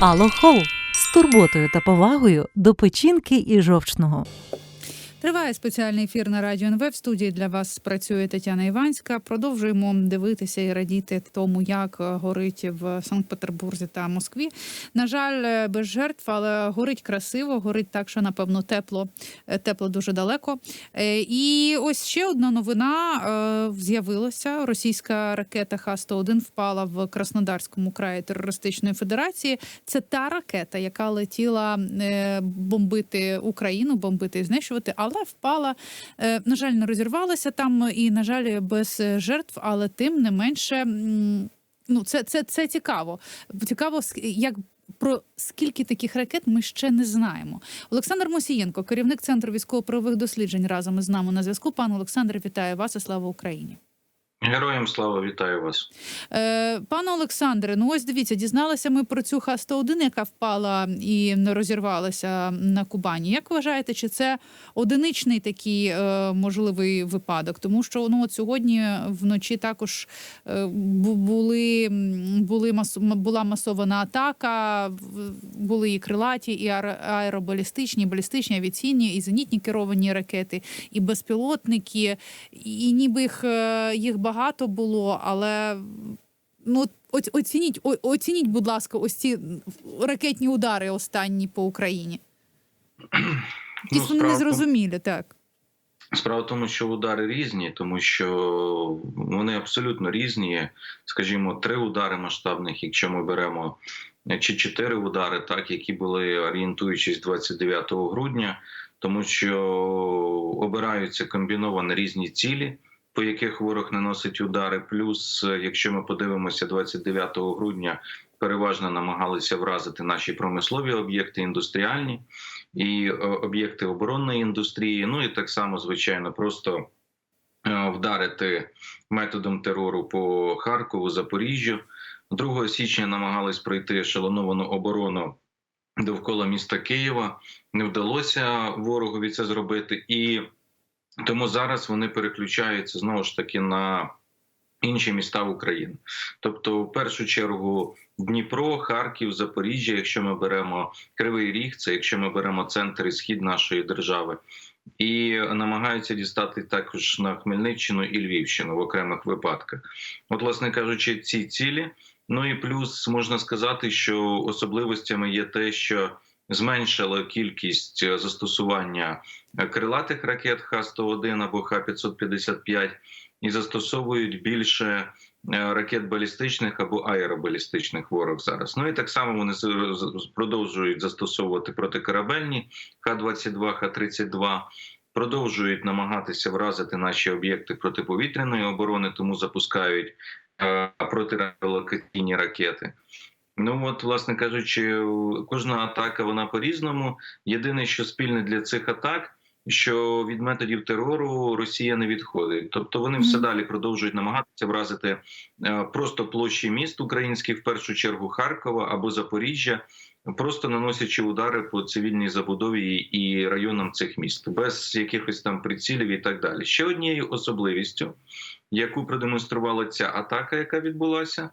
Алохол з турботою та повагою до печінки і жовчного. Триває спеціальний ефір на радіо НВ. В студії для вас працює Тетяна Іванська. Продовжуємо дивитися і радіти тому, як е, горить в Санкт-Петербурзі та Москві. На жаль, е, без жертв, але горить красиво, горить так, що напевно тепло, е, тепло дуже далеко. І ось ще одна новина з'явилася. Російська ракета Х-101 впала в Краснодарському краї терористичної федерації. Це та ракета, яка летіла бомбити Україну, бомбити і знищувати, впала. е, На жаль, не розірвалася там і, на жаль, без е, жертв, але тим не менше. Ну, це, це, це цікаво. Цікаво, як про скільки таких ракет ми ще не знаємо. Олександр Мосієнко, керівник центру військово-правових досліджень, разом із нами на зв'язку. Пан Олександр, вітаю вас і слава Україні. Героям слава вітаю вас. Е, пане Олександре, ну ось дивіться, дізналися ми про цю Х-101, яка впала і розірвалася на Кубані. Як вважаєте, чи це одиничний такий е, можливий випадок? Тому що ну от сьогодні вночі також е, були, були мас, була масована атака, були і крилаті, і аер- аеробалістичні, і балістичні, авіаційні, і зенітні керовані ракети, і безпілотники, і ніби їх, е, їх було, але ну оцініть, оцініть, будь ласка, ось ці ракетні удари останні по Україні. Якісь вони справа в тому- незрозумілі, так. Справа в тому, що удари різні, тому що вони абсолютно різні. Скажімо, три удари масштабних, якщо ми беремо чи чотири удари, так які були орієнтуючись 29 грудня, тому що обираються комбіновані різні цілі. По яких ворог наносить удари, плюс, е, якщо ми подивимося 29 грудня, переважно намагалися вразити наші промислові об'єкти, індустріальні і е, об'єкти оборонної індустрії. Ну і так само, звичайно, просто е, вдарити методом терору по Харкову, Запоріжжю. 2 січня намагались пройти ешелоновану оборону довкола міста Києва. Не вдалося ворогові це зробити, і тому зараз вони переключаються знову ж таки на інші міста України. Тобто, в першу чергу, Дніпро, Харків, Запоріжжя, якщо ми беремо Кривий Ріг, це якщо ми беремо центр і схід нашої держави, і намагаються дістати також на Хмельниччину і Львівщину в окремих випадках. От, власне кажучи, ці цілі. Ну і плюс можна сказати, що особливостями є те, що зменшила кількість е, застосування е, крилатих ракет Х-101 або Х-555 і застосовують більше е, ракет балістичних або аеробалістичних ворог зараз. Ну і так само вони продовжують застосовувати протикорабельні Х-22, Х-32, продовжують намагатися вразити наші об'єкти протиповітряної оборони, тому запускають протирадіолокаційні ракети. Ну от, власне кажучи, кожна атака вона по-різному. Єдине, що спільне для цих атак, що від методів терору Росія не відходить. Тобто вони все далі продовжують намагатися вразити е, просто площі міст українських, в першу чергу Харкова або Запоріжжя, просто наносячи удари по цивільній забудові і районам цих міст, без якихось там прицілів і так далі. Ще однією особливістю, яку продемонструвала ця атака, яка відбулася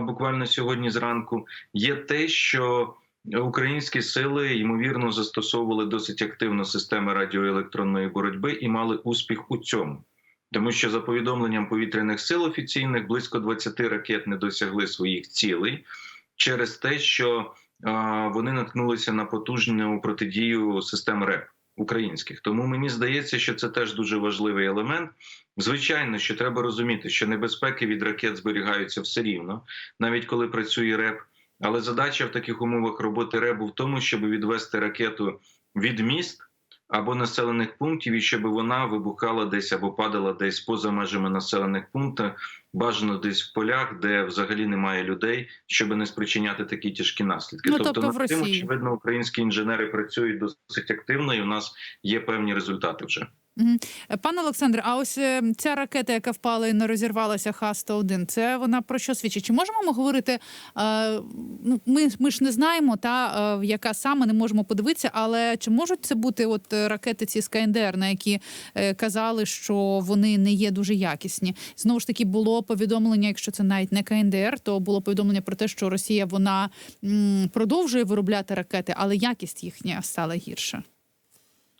буквально сьогодні зранку, є те, що українські сили ймовірно застосовували досить активно системи радіоелектронної боротьби і мали успіх у цьому. Тому що за повідомленням повітряних сил офіційних близько 20 ракет не досягли своїх цілей через те, що вони наткнулися на потужну протидію систем РЕП українських. Тому мені здається, що це теж дуже важливий елемент. Звичайно, що треба розуміти, що небезпеки від ракет зберігаються все рівно, навіть коли працює РЕП. Але задача в таких умовах роботи РЕБу в тому, щоб відвести ракету від міст або населених пунктів, і щоб вона вибухала десь або падала десь поза межами населених пунктів, бажано десь в полях, де взагалі немає людей, щоб не спричиняти такі тяжкі наслідки. Ну, тобто тобто над тим, очевидно, українські інженери працюють досить активно, і у нас є певні результати вже. Пане Олександре, а ось е, ця ракета, яка впала і не розірвалася Х-101, це вона про що свідчить? Чи можемо ми говорити? Е, ну, ми, ми ж не знаємо, та е, яка саме не можемо подивитися, але чи можуть це бути от е, ракети ці з КНДР, на які казали, що вони не є дуже якісні? Знову ж таки, було повідомлення, якщо це навіть не КНДР, то було повідомлення про те, що Росія вона продовжує виробляти ракети, але якість їхня стала гірша.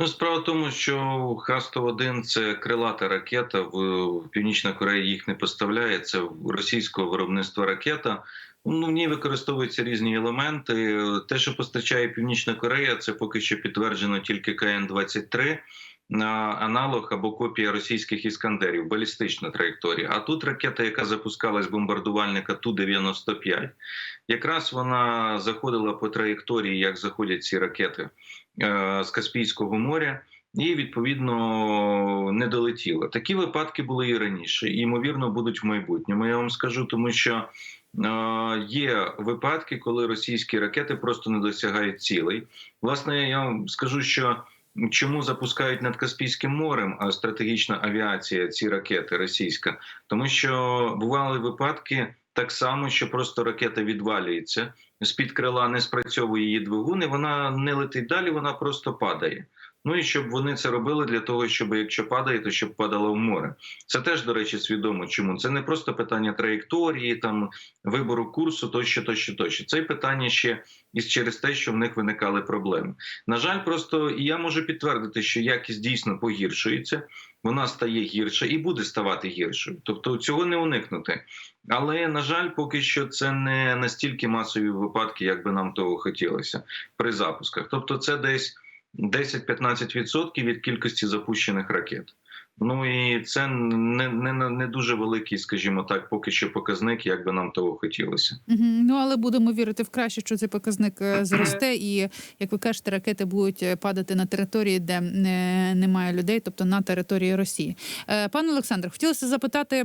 Ну, справа в тому, що Х-101 – це крилата ракета. В, Північна Корея їх не поставляє. Це російського виробництва ракета. Ну, в ній використовуються різні елементи. Те, що постачає Північна Корея, це поки що підтверджено тільки КН-23, на аналог або копія російських іскандерів, балістична траєкторія. А тут ракета, яка запускалась бомбардувальника Ту-95, якраз вона заходила по траєкторії, як заходять ці ракети з Каспійського моря. І відповідно не долетіла. Такі випадки були і раніше, і ймовірно будуть в майбутньому. Я вам скажу, тому що е, є випадки, коли російські ракети просто не досягають цілей. Власне, я вам скажу, що чому запускають над Каспійським морем а стратегічна авіація ці ракети російська, тому що бували випадки. Так само, що просто ракета відвалюється з під крила, не спрацьовує її двигун, і вона не летить далі, вона просто падає. Ну і щоб вони це робили для того, щоб якщо падає, то щоб падало в море. Це теж, до речі, свідомо. Чому це не просто питання траєкторії, там вибору курсу, тощо, тощо, тощо. Це питання ще і через те, що в них виникали проблеми. На жаль, просто і я можу підтвердити, що якість дійсно погіршується, вона стає гірше і буде ставати гіршою. Тобто цього не уникнути. Але на жаль, поки що це не настільки масові випадки, як би нам того хотілося при запусках. Тобто, це десь. 10-15% від кількості запущених ракет. Ну і це не, не, не дуже великий, скажімо так, поки що показник, як би нам того хотілося. Мгм. Ну але будемо вірити в краще, що цей показник е, зросте, і як ви кажете, ракети будуть е, падати на території, де не, немає людей, тобто на території Росії. Е, Пане Олександр, хотілося запитати.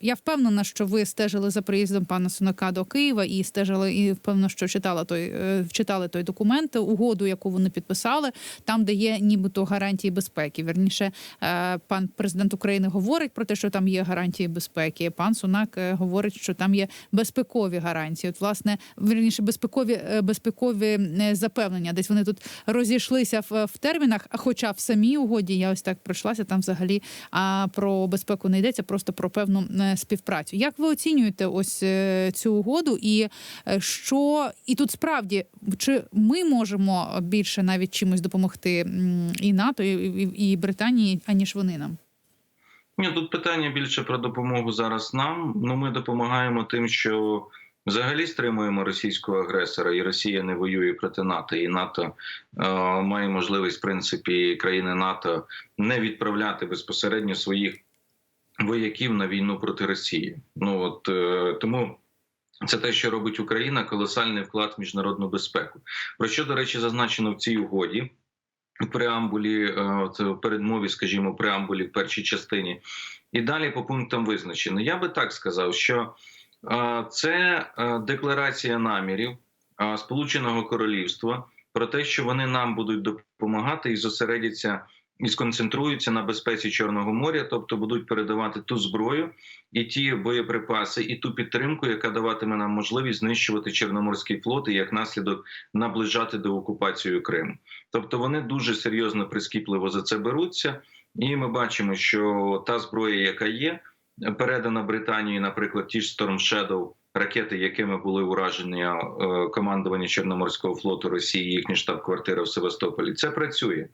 Я впевнена, що ви стежили за приїздом пана Сунака до Києва і стежили, і впевнено, що читала той читали той документ, угоду, яку вони підписали, там, де є нібито гарантії безпеки. Вірніше, е, пан президент України говорить про те, що там є гарантії безпеки. Пан Сунак е, говорить, що там є безпекові гарантії. От, власне, вірніше, безпекові е, безпекові е, запевнення. Десь вони тут розійшлися в, в термінах. Хоча в самій угоді я ось так пройшлася, там взагалі а про безпеку не йдеться, просто про певну співпрацю. Як ви оцінюєте ось цю угоду, і що і тут справді чи ми можемо більше навіть чимось допомогти і НАТО, і, і, і Британії, аніж вони нам? Ні, тут питання більше про допомогу зараз нам. Ну ми допомагаємо тим, що взагалі стримуємо російського агресора, і Росія не воює проти НАТО. І НАТО е, має можливість, в принципі, країни НАТО не відправляти безпосередньо своїх вояків на війну проти Росії. Ну от е, тому. Це те, що робить Україна, колосальний вклад в міжнародну безпеку. Про що, до речі, зазначено в цій угоді преамбулі, це передмові, скажімо, преамбулі в першій частині, і далі по пунктам визначено. Я би так сказав, що е, це е, декларація намірів е, Сполученого Королівства про те, що вони нам будуть допомагати і зосередяться і сконцентруються на безпеці Чорного моря, тобто будуть передавати ту зброю і ті боєприпаси, і ту підтримку, яка даватиме нам можливість знищувати Чорноморський флот і як наслідок наближати до окупації Криму. Тобто вони дуже серйозно прискіпливо за це беруться, і ми бачимо, що та зброя, яка є, передана Британії, наприклад, ті ж Storm Shadow, ракети, якими були уражені е, командування Чорноморського флоту Росії, їхня штаб-квартира в Севастополі, це працює.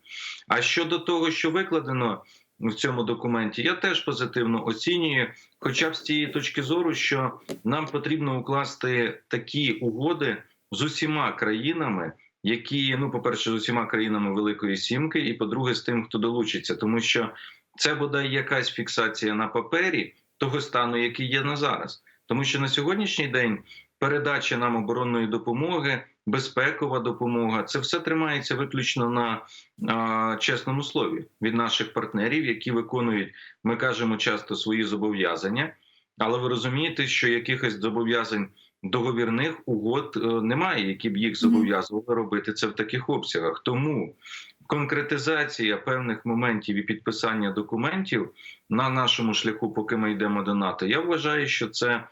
А щодо того, що викладено в цьому документі, я теж позитивно оцінюю, хоча б з тієї точки зору, що нам потрібно укласти такі угоди з усіма країнами. Які ну, по перше, з усіма країнами Великої Сімки, і по-друге, з тим, хто долучиться, тому що це бодай якась фіксація на папері того стану, який є на зараз. Тому що на сьогоднішній день передача нам оборонної допомоги, безпекова допомога це все тримається виключно на а, чесному слові від наших партнерів, які виконують, ми кажемо часто свої зобов'язання. Але ви розумієте, що якихось зобов'язань договірних угод е, немає, які б їх зобов'язували робити це в таких обсягах. Тому конкретизація певних моментів і підписання документів на нашому шляху, поки ми йдемо до НАТО, я вважаю, що це е,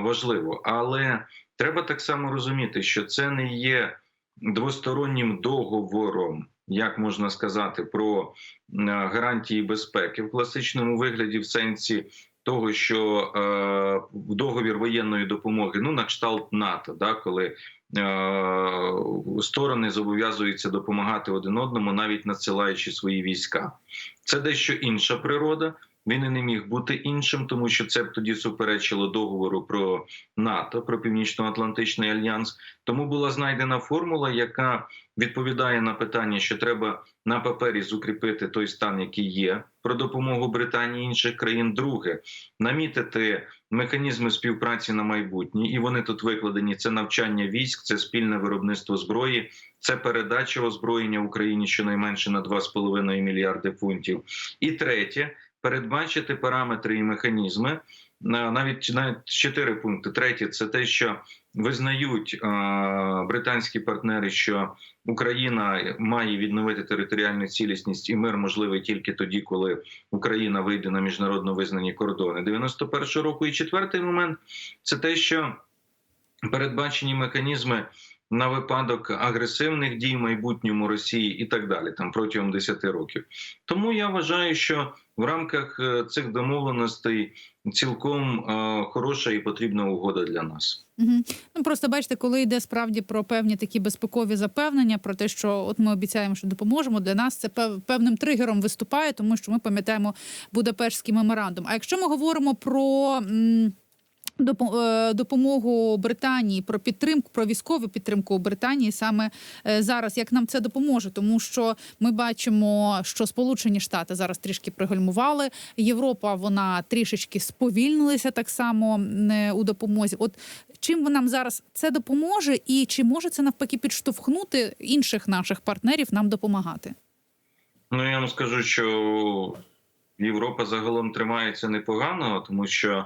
важливо, але треба так само розуміти, що це не є двостороннім договором, як можна сказати, про гарантії безпеки в класичному вигляді, в сенсі того, що е, договір воєнної допомоги, ну на кшталт НАТО, да, коли е, сторони зобов'язуються допомагати один одному, навіть надсилаючи свої війська. Це дещо інша природа. Він і не міг бути іншим, тому що це б тоді суперечило договору про НАТО, про Північно-Атлантичний альянс. Тому була знайдена формула, яка відповідає на питання, що треба на папері зукріпити той стан, який є, про допомогу Британії і інших країн. Друге, намітити механізми співпраці на майбутнє, і вони тут викладені: це навчання військ, це спільне виробництво зброї, це передача озброєння Україні щонайменше на 2,5 мільярди фунтів. І третє передбачити параметри і механізми. на- Навіть навіть чотири пункти. Третє це те, що визнають е, британські партнери, що Україна має відновити територіальну цілісність і мир можливий тільки тоді, коли Україна вийде на міжнародно визнані кордони 91-го року. І четвертий момент це те, що передбачені механізми на випадок агресивних дій в майбутньому Росії і так далі, там протягом 10 років. Тому я вважаю, що в рамках е, цих домовленостей цілком е, хороша і потрібна угода для нас. Угу. Ну просто бачите, коли йде справді про певні такі безпекові запевнення, про те, що от ми обіцяємо, що допоможемо. Для нас це пев- певним тригером виступає, тому що ми пам'ятаємо Будапештський меморандум. А якщо ми говоримо про. м, Допомогу Британії про підтримку, про військову підтримку Британії саме е, зараз, як нам це допоможе, тому що ми бачимо, що Сполучені Штати зараз трішки пригальмували. Європа вона трішечки сповільнилася так само е, у допомозі. От чим нам зараз це допоможе, і чи може це навпаки підштовхнути інших наших партнерів нам допомагати? Ну я вам скажу, що Європа загалом тримається непогано, тому що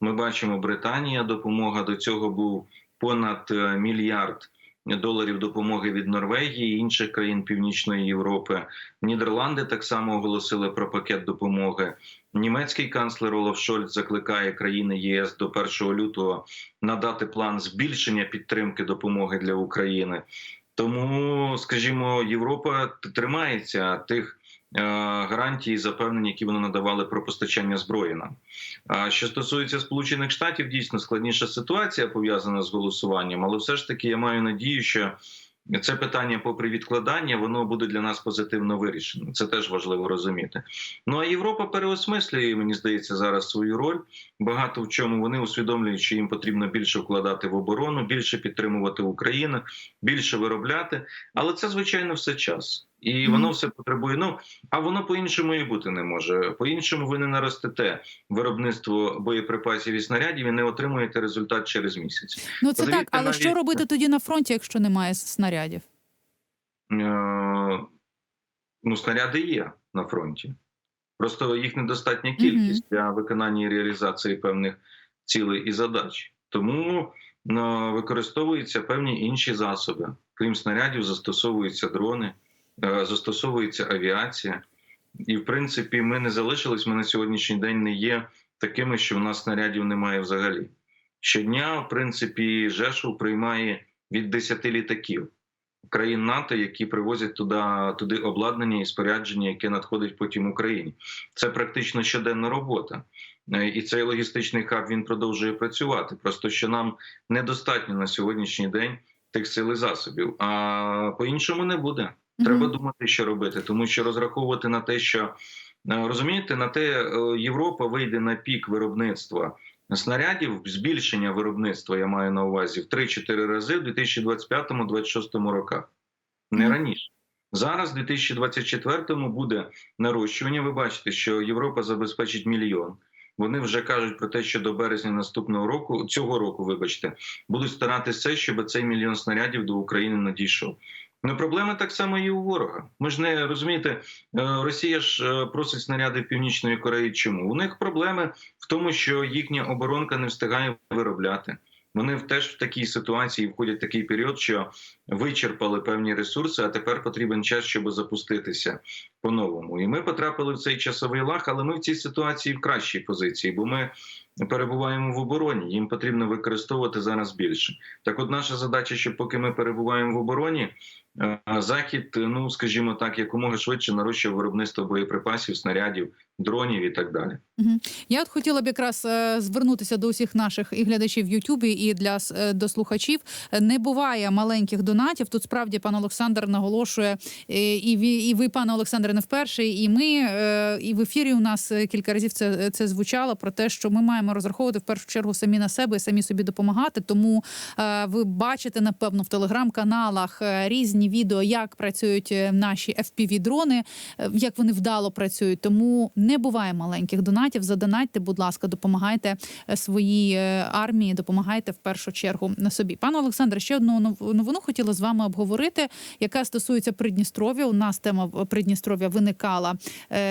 ми бачимо, Британія допомога до цього був понад е, мільярд доларів допомоги від Норвегії і інших країн Північної Європи. Нідерланди так само оголосили про пакет допомоги. Німецький канцлер Олаф Шольц закликає країни ЄС до 1 лютого надати план збільшення підтримки допомоги для України. Тому, скажімо, Європа тримається тих е, гарантій і запевнень, які вони надавали про постачання зброї нам. Що стосується Сполучених Штатів, дійсно складніша ситуація пов'язана з голосуванням, але все ж таки я маю надію, що це питання, попри відкладання, воно буде для нас позитивно вирішено. Це теж важливо розуміти. Ну а Європа переосмислює, мені здається, зараз свою роль. Багато в чому вони усвідомлюють, що їм потрібно більше вкладати в оборону, більше підтримувати Україну, більше виробляти. Але це звичайно все час. І воно все потребує. Ну а воно по-іншому і бути не може. По-іншому ви не наростете виробництво боєприпасів і снарядів і не отримуєте результат через місяць. Ну це Подивіться так, але навіть- що робити тоді на фронті, якщо немає снарядів? Е, ну, снаряди є на фронті. Просто їх недостатня кількість для виконання і реалізації певних цілей і задач. Тому е, використовуються певні інші засоби. Крім снарядів, застосовуються дрони, застосовується авіація. І, в принципі, ми не залишились. Ми на сьогоднішній день не є такими, що в нас снарядів немає взагалі. Щодня, в принципі, Жешов приймає від 10 літаків країн НАТО, які привозять туди, туди обладнання і спорядження, яке надходить потім Україні. Це практично щоденна робота. Е, І цей логістичний хаб він продовжує працювати. Просто що нам недостатньо на сьогоднішній день тих сил і засобів. А по-іншому не буде. Треба Мгм. думати, що робити, тому що розраховувати на те, що е, розумієте, на те е, Європа вийде на пік виробництва снарядів, збільшення виробництва я маю на увазі в 3-4 рази в 2025-2026 роках, не Мгм. раніше. Зараз, в 2024-му, буде нарощування. Ви бачите, що Європа забезпечить мільйон. Вони вже кажуть про те, що до березня наступного року, цього року, вибачте, будуть старатися все, щоб цей мільйон снарядів до України надійшов. Ну, проблема так само і у ворога. Ми ж не розумієте, е, Росія ж е, просить снаряди Північної Кореї. Чому? У них проблеми в тому, що їхня оборонка не встигає виробляти. Вони теж в такій ситуації входять в такий період, що вичерпали певні ресурси, а тепер потрібен час, щоб запуститися по-новому. І ми потрапили в цей часовий лаг, але ми в цій ситуації в кращій позиції, бо ми перебуваємо в обороні. Їм потрібно використовувати зараз більше. Так, от наша задача, що поки ми перебуваємо в обороні, захід, ну скажімо так, якомога швидше нарощує виробництво боєприпасів, снарядів, дронів і так далі. Я от хотіла б якраз е, звернутися до усіх наших і глядачів в Ютубі, і для е, до слухачів. Не буває маленьких донатів. Тут справді пан Олександр наголошує, е, і ви, і ви, пане Олександре, не вперше. І ми е, і в ефірі у нас е, кілька разів це, це звучало про те, що ми маємо розраховувати в першу чергу самі на себе і самі собі допомагати. Тому е, ви бачите напевно в телеграм-каналах е, різні відео, як працюють е, наші fpv дрони е, як вони вдало працюють. Тому не буває маленьких донатів. Задонатьте, будь ласка, допомагайте е, своїй армії, допомагайте в першу чергу на собі. Пане Олександре, ще одну нов- новину хотіла з вами обговорити, яка стосується Придністров'я. У нас тема Придністров'я виникала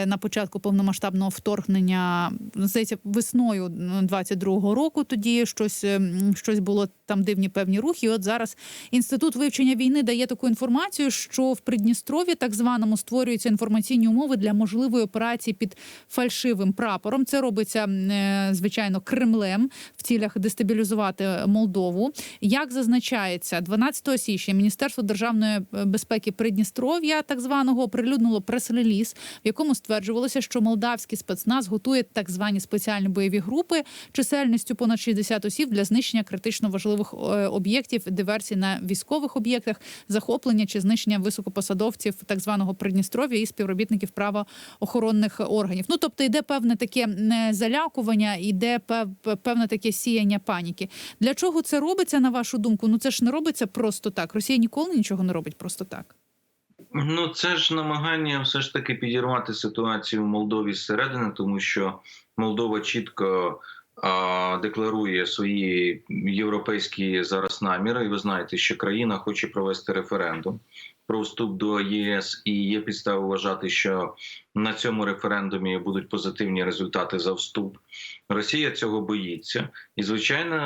на початку повномасштабного вторгнення. Здається, весною м, 22-го року. Тоді щось, е, щось було там дивні певні рухи. І от зараз інститут вивчення війни дає таку інформацію, що в Придністров'ї так званому створюються інформаційні умови для можливої операції під фальшивим прапором. Це робиться е, звичайно Кремлем в цілях дестабілізувати Молдову. Як зазначається, 12 січня Міністерство державної е, безпеки Придністров'я так званого оприлюднило прес-реліз, в якому стверджувалося, що молдавський спецназ готує так звані спеціальні бойові групи чисельністю понад 60 осіб для знищення критично важливих е, об'єктів, диверсій на військових об'єктах, захоплення чи знищення високопосадовців так званого Придністров'я і співробітників правоохоронних органів. Ну тобто йде певне таке е, залякування, йде певне таке сіяння паніки. Для чого це робиться, на вашу думку? Ну це ж не робиться просто так. Росія ніколи нічого не робить просто так. Ну, це ж намагання все ж таки підірвати ситуацію в Молдові зсередини, тому що Молдова чітко декларує свої європейські зараз наміри. І ви знаєте, що країна хоче провести референдум про вступ до ЄС, і є підстави вважати, що на цьому референдумі будуть позитивні результати за вступ. Росія цього боїться і, звичайно,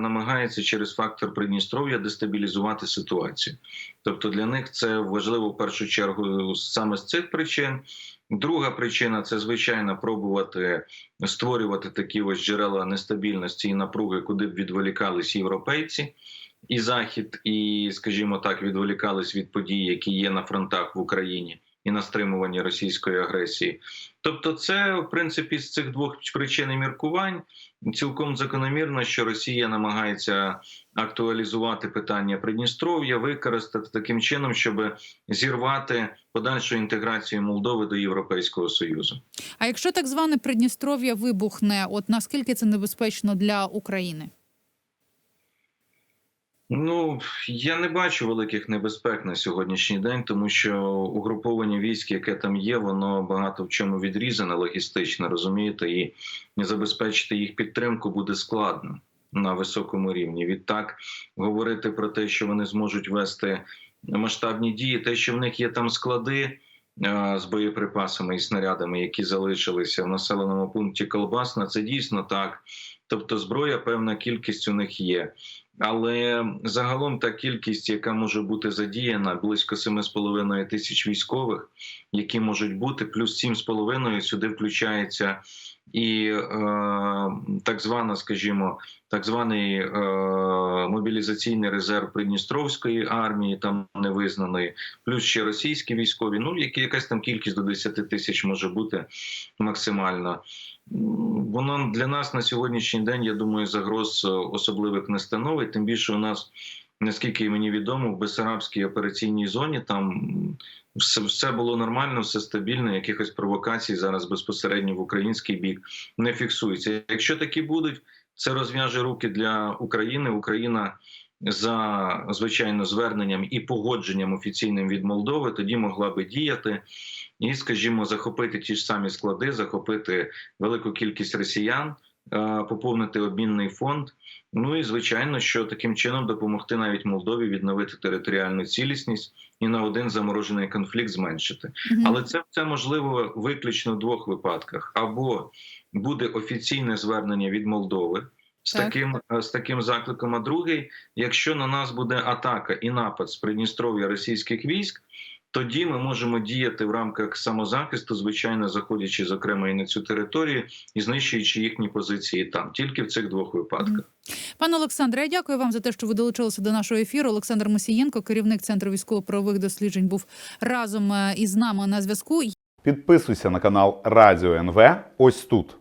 намагається через фактор Придністров'я дестабілізувати ситуацію. Тобто для них це важливо в першу чергу саме з цих причин. Друга причина це звичайно пробувати створювати такі ось джерела нестабільності і напруги, куди б відволікались європейці і захід, і, скажімо так, відволікались від подій, які є на фронтах в Україні, і на стримуванні російської агресії. Тобто, це в принципі з цих двох причин і міркувань цілком закономірно, що Росія намагається актуалізувати питання Придністров'я, використати таким чином, щоб зірвати подальшу інтеграцію Молдови до Європейського союзу. А якщо так зване Придністров'я вибухне, от наскільки це небезпечно для України? Ну я не бачу великих небезпек на сьогоднішній день, тому що угруповання військ, яке там є, воно багато в чому відрізане логістично, розумієте, і забезпечити їх підтримку буде складно на високому рівні. Відтак говорити про те, що вони зможуть вести масштабні дії, те, що в них є там склади. е, З боєприпасами і снарядами, які залишилися в населеному пункті Колбасна, це дійсно так. Тобто, зброя, певна кількість у них є. Але загалом та кількість, яка може бути задіяна, близько 7,5 тисяч військових, які можуть бути, плюс 7,5 сюди включається і е, так звана, скажімо, так званий е, мобілізаційний резерв Придністровської армії, там невизнаної, плюс ще російські військові. Ну які якась там кількість до 10 тисяч може бути максимально. Воно для нас на сьогоднішній день, я думаю, загроз особливих не становить. Тим більше у нас, наскільки мені відомо, в Бесарабській операційній зоні там все, все було нормально, все стабільно. Якихось провокацій зараз безпосередньо в український бік не фіксується. Якщо такі будуть, це розв'яже руки для України. Україна. За звичайно зверненням і погодженням офіційним від Молдови тоді могла би діяти і, скажімо, захопити ті ж самі склади, захопити велику кількість росіян, поповнити обмінний фонд. Ну і звичайно, що таким чином допомогти навіть Молдові відновити територіальну цілісність і на один заморожений конфлікт зменшити. Мгм. Але це, це можливо виключно в двох випадках: або буде офіційне звернення від Молдови. З Так. таким е, з таким закликом. А другий, якщо на нас буде атака і напад з Придністров'я російських військ, тоді ми можемо діяти в рамках самозахисту, звичайно, заходячи зокрема і на цю територію і знищуючи їхні позиції там, тільки в цих двох випадках. Пане Олександре, я дякую вам за те, що ви долучилися до нашого ефіру. Олександр Мосієнко, керівник центру військово-правових досліджень, був разом е, із нами на зв'язку. Підписуйся на канал Радіо НВ ось тут.